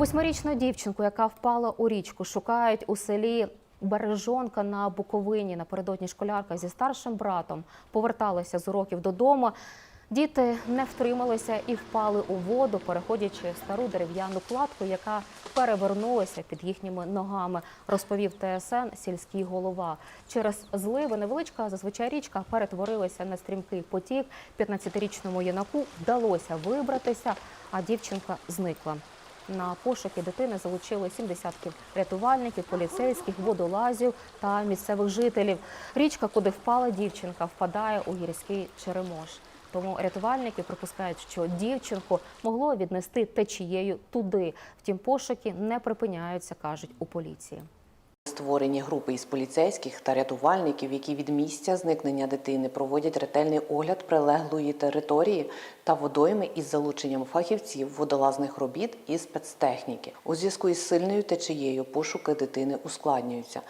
Восьмирічну дівчинку, яка впала у річку, шукають у селі Бережонка на Буковині. Напередодні школярка зі старшим братом поверталася з уроків додому. Діти не втрималися і впали у воду, переходячи стару дерев'яну кладку, яка перевернулася під їхніми ногами, розповів ТСН сільський голова. Через зливи невеличка зазвичай річка перетворилася на стрімкий потік. 15-річному юнаку вдалося вибратися, а дівчинка зникла. На пошуки дитини залучили сім десятків рятувальників, поліцейських, водолазів та місцевих жителів. Річка, куди впала дівчинка, впадає у гірський Черемош. Тому рятувальники припускають, що дівчинку могло віднести течією туди. Втім, пошуки не припиняються, кажуть у поліції. Створені групи із поліцейських та рятувальників, які від місця зникнення дитини проводять ретельний огляд прилеглої території та водойми із залученням фахівців водолазних робіт і спецтехніки. У зв'язку із сильною течією пошуки дитини ускладнюються.